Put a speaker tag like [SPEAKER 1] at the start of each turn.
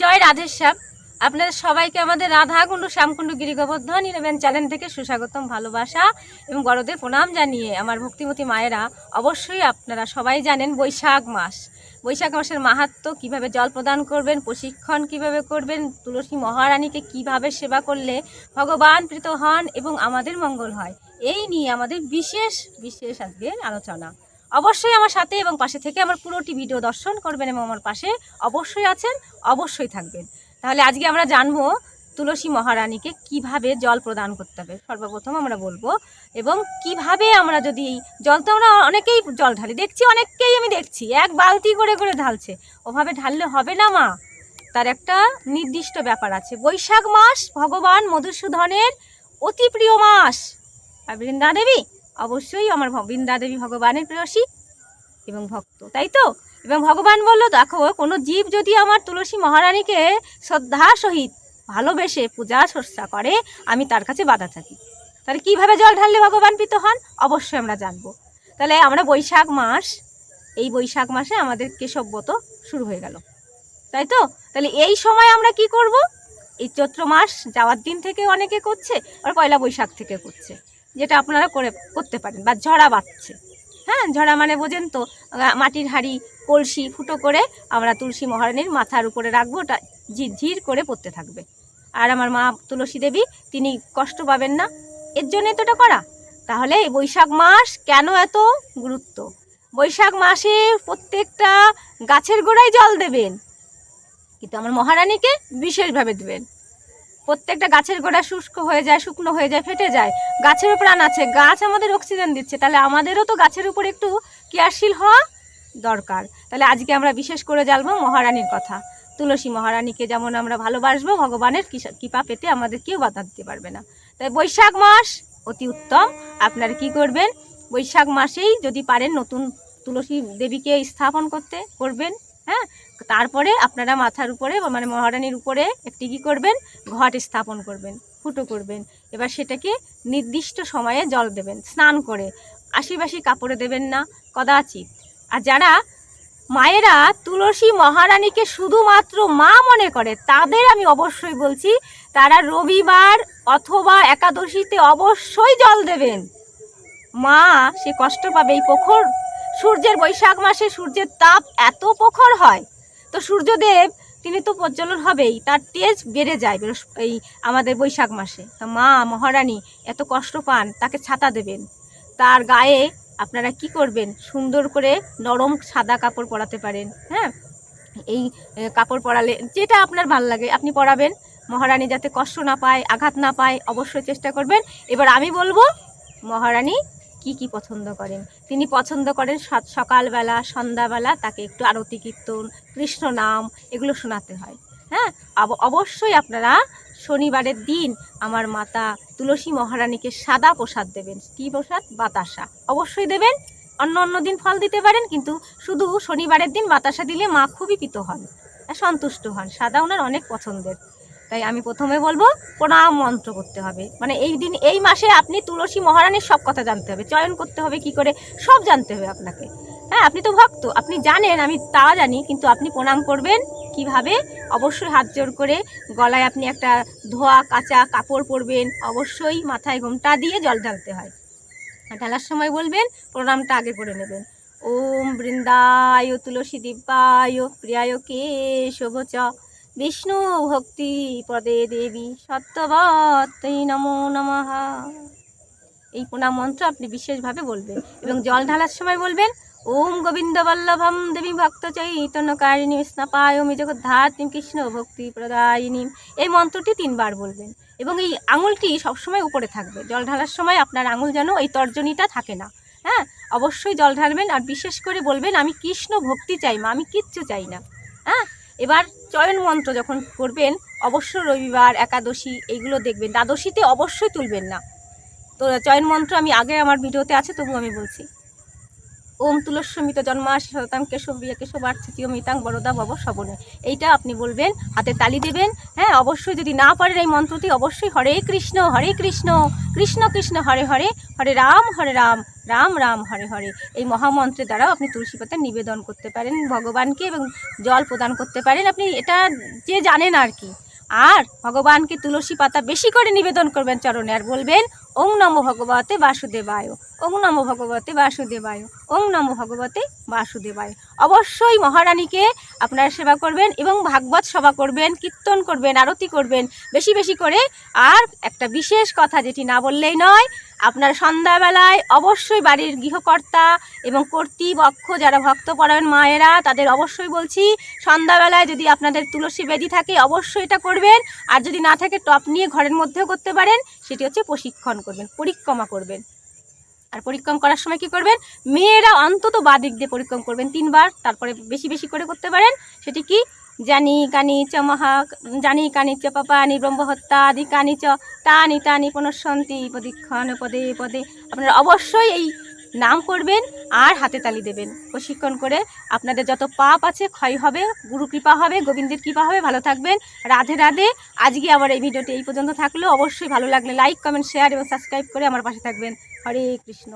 [SPEAKER 1] জয় রাধেশ্যাম আপনাদের সবাইকে আমাদের রাধা কুণ্ডু শ্যামকুণ্ডু গিরিগোবর্ধন ইলেভেন চ্যানেল থেকে সুস্বাগতম ভালোবাসা এবং বড়দের প্রণাম জানিয়ে আমার ভক্তিমতী মায়েরা অবশ্যই আপনারা সবাই জানেন বৈশাখ মাস বৈশাখ মাসের মাহাত্ম কিভাবে জল প্রদান করবেন প্রশিক্ষণ কিভাবে করবেন তুলসী মহারানীকে কিভাবে সেবা করলে ভগবান প্রীত হন এবং আমাদের মঙ্গল হয় এই নিয়ে আমাদের বিশেষ বিশেষ আজকের আলোচনা অবশ্যই আমার সাথে এবং পাশে থেকে আমার পুরোটি ভিডিও দর্শন করবেন এবং আমার পাশে অবশ্যই আছেন অবশ্যই থাকবেন তাহলে আজকে আমরা জানবো তুলসী মহারানীকে কিভাবে জল প্রদান করতে হবে সর্বপ্রথম আমরা বলবো এবং কিভাবে আমরা যদি এই জল তো আমরা অনেকেই জল ঢালি দেখছি অনেককেই আমি দেখছি এক বালতি করে করে ঢালছে ওভাবে ঢাললে হবে না মা তার একটা নির্দিষ্ট ব্যাপার আছে বৈশাখ মাস ভগবান মধুসূদনের অতি প্রিয় মাস বৃন্দা দেবী অবশ্যই আমার বৃন্দা দেবী ভগবানের প্রেয়সী এবং ভক্ত তাই তো এবং ভগবান বলল দেখো কোনো জীব যদি আমার তুলসী মহারানীকে শ্রদ্ধা সহিত ভালোবেসে পূজা চর্চা করে আমি তার কাছে বাধা থাকি তাহলে কীভাবে জল ঢাললে ভগবান পিত হন অবশ্যই আমরা জানবো তাহলে আমরা বৈশাখ মাস এই বৈশাখ মাসে আমাদের কেশব্যত শুরু হয়ে গেল তাই তো তাহলে এই সময় আমরা কি করব এই চৈত্র মাস যাওয়ার দিন থেকে অনেকে করছে আর পয়লা বৈশাখ থেকে করছে যেটা আপনারা করে করতে পারেন বা ঝড়া বাঁচছে হ্যাঁ ঝড়া মানে বোঝেন তো মাটির হাড়ি কলসি ফুটো করে আমরা তুলসী মহারানীর মাথার উপরে রাখবো ওটা ঝির করে পড়তে থাকবে আর আমার মা তুলসী দেবী তিনি কষ্ট পাবেন না এর জন্যই তো এটা করা তাহলে এই বৈশাখ মাস কেন এত গুরুত্ব বৈশাখ মাসে প্রত্যেকটা গাছের গোড়ায় জল দেবেন কিন্তু আমার মহারানীকে বিশেষভাবে দেবেন প্রত্যেকটা গাছের গোড়া শুষ্ক হয়ে যায় শুকনো হয়ে যায় ফেটে যায় গাছেরও প্রাণ আছে গাছ আমাদের অক্সিজেন দিচ্ছে তাহলে আমাদেরও তো গাছের উপর একটু কেয়ারশীল হওয়া দরকার তাহলে আজকে আমরা বিশেষ করে জানবো মহারানীর কথা তুলসী মহারানীকে যেমন আমরা ভালোবাসবো ভগবানের কৃপা পেতে আমাদের কেউ বাধা দিতে পারবে না তাই বৈশাখ মাস অতি উত্তম আপনারা কি করবেন বৈশাখ মাসেই যদি পারেন নতুন তুলসী দেবীকে স্থাপন করতে করবেন হ্যাঁ তারপরে আপনারা মাথার উপরে মানে মহারানীর উপরে একটি কী করবেন ঘট স্থাপন করবেন ফুটো করবেন এবার সেটাকে নির্দিষ্ট সময়ে জল দেবেন স্নান করে আশিবাসী কাপড়ে দেবেন না কদাচিৎ আর যারা মায়েরা তুলসী মহারানীকে শুধুমাত্র মা মনে করে তাদের আমি অবশ্যই বলছি তারা রবিবার অথবা একাদশীতে অবশ্যই জল দেবেন মা সে কষ্ট পাবে এই পোখর সূর্যের বৈশাখ মাসে সূর্যের তাপ এত প্রখর হয় তো সূর্যদেব তিনি তো প্রজ্বলন হবেই তার তেজ বেড়ে যায় এই আমাদের বৈশাখ মাসে তা মা মহারানী এত কষ্ট পান তাকে ছাতা দেবেন তার গায়ে আপনারা কি করবেন সুন্দর করে নরম সাদা কাপড় পরাতে পারেন হ্যাঁ এই কাপড় পরালে যেটা আপনার ভাল লাগে আপনি পরাবেন মহারানী যাতে কষ্ট না পায় আঘাত না পায় অবশ্যই চেষ্টা করবেন এবার আমি বলবো মহারানী কি কি পছন্দ করেন তিনি পছন্দ করেন সকালবেলা সন্ধ্যাবেলা তাকে একটু আরতি কীর্তন কৃষ্ণ নাম এগুলো শোনাতে হয় হ্যাঁ অবশ্যই আপনারা শনিবারের দিন আমার মাতা তুলসী মহারানীকে সাদা প্রসাদ দেবেন কি প্রসাদ বাতাসা অবশ্যই দেবেন অন্য অন্য দিন ফল দিতে পারেন কিন্তু শুধু শনিবারের দিন বাতাসা দিলে মা খুবই পিত হন সন্তুষ্ট হন সাদা ওনার অনেক পছন্দের তাই আমি প্রথমে বলবো প্রণাম মন্ত্র করতে হবে মানে এই দিন এই মাসে আপনি তুলসী মহারানীর সব কথা জানতে হবে চয়ন করতে হবে কি করে সব জানতে হবে আপনাকে হ্যাঁ আপনি তো ভক্ত আপনি জানেন আমি তা জানি কিন্তু আপনি প্রণাম করবেন কিভাবে অবশ্যই হাত জোর করে গলায় আপনি একটা ধোয়া কাঁচা কাপড় পরবেন অবশ্যই মাথায় ঘোমটা দিয়ে জল ঢালতে হয় ঢালার সময় বলবেন প্রণামটা আগে করে নেবেন ওম বৃন্দায় তুলসী দিব্যায় প্রিয়ায় কে চ বিষ্ণু ভক্তি পদে দেবী সত্যবত নমো নমহা এই প্রণাম মন্ত্র আপনি বিশেষভাবে বলবেন এবং জল ঢালার সময় বলবেন ওম গোবিন্দ বল্লভম দেবী ভক্ত চৈতন্য কারিণী স্নাপায় জগদ্ধাত্মী কৃষ্ণ ভক্তি প্রদায়িনী এই মন্ত্রটি তিনবার বলবেন এবং এই আঙুলটি সবসময় উপরে থাকবে জল ঢালার সময় আপনার আঙুল যেন এই তর্জনীটা থাকে না হ্যাঁ অবশ্যই জল ঢালবেন আর বিশেষ করে বলবেন আমি কৃষ্ণ ভক্তি চাই মা আমি কিচ্ছু চাই না হ্যাঁ এবার চয়ন মন্ত্র যখন করবেন অবশ্য রবিবার একাদশী এইগুলো দেখবেন দ্বাদশীতে অবশ্যই তুলবেন না তো চয়ন মন্ত্র আমি আগে আমার ভিডিওতে আছে তবু আমি বলছি ওম তুলস্বমিত জন্মাসী শতাম কেশব বিয়া কেশব তৃতীয় মিতাং বরদা বাব সবনে এইটা আপনি বলবেন হাতে তালি দেবেন হ্যাঁ অবশ্যই যদি না পারেন এই মন্ত্রটি অবশ্যই হরে কৃষ্ণ হরে কৃষ্ণ কৃষ্ণ কৃষ্ণ হরে হরে হরে রাম হরে রাম রাম রাম হরে হরে এই মহামন্ত্রের দ্বারাও আপনি তুলসী পাতা নিবেদন করতে পারেন ভগবানকে এবং জল প্রদান করতে পারেন আপনি এটা যে জানেন আর কি আর ভগবানকে তুলসী পাতা বেশি করে নিবেদন করবেন চরণে আর বলবেন ওং নম ভগবতে বাসুদেবায় ওং নম ভগবতে বাসুদেবায় ওং নম ভগবতে বাসুদেবায় অবশ্যই মহারানীকে আপনারা সেবা করবেন এবং ভাগবত সভা করবেন কীর্তন করবেন আরতি করবেন বেশি বেশি করে আর একটা বিশেষ কথা যেটি না বললেই নয় আপনার সন্ধ্যাবেলায় অবশ্যই বাড়ির গৃহকর্তা এবং কর্তৃপক্ষ যারা ভক্ত পরায়ণ মায়েরা তাদের অবশ্যই বলছি সন্ধ্যাবেলায় যদি আপনাদের তুলসী বেদি থাকে অবশ্যই এটা করবেন আর যদি না থাকে টপ নিয়ে ঘরের মধ্যেও করতে পারেন সেটি হচ্ছে প্রশিক্ষণ করবেন পরিক্রমা করবেন আর পরিক্রম করার সময় কি করবেন মেয়েরা অন্তত বা দিক দিয়ে পরিক্রম করবেন তিনবার তারপরে বেশি বেশি করে করতে পারেন সেটি কি জানি কানি চ মহা জানি কানি চ পাপানি ব্রহ্মহত্যা আদি কানি চ তানি তানি পুনঃসন্তি পদীক্ষণ পদে পদে আপনারা অবশ্যই এই নাম করবেন আর হাতে তালি দেবেন প্রশিক্ষণ করে আপনাদের যত পাপ আছে ক্ষয় হবে গুরু কৃপা হবে গোবিন্দের কৃপা হবে ভালো থাকবেন রাধে রাধে আজকে আমার এই ভিডিওটি এই পর্যন্ত থাকলো অবশ্যই ভালো লাগলে লাইক কমেন্ট শেয়ার এবং সাবস্ক্রাইব করে আমার পাশে থাকবেন হরে কৃষ্ণ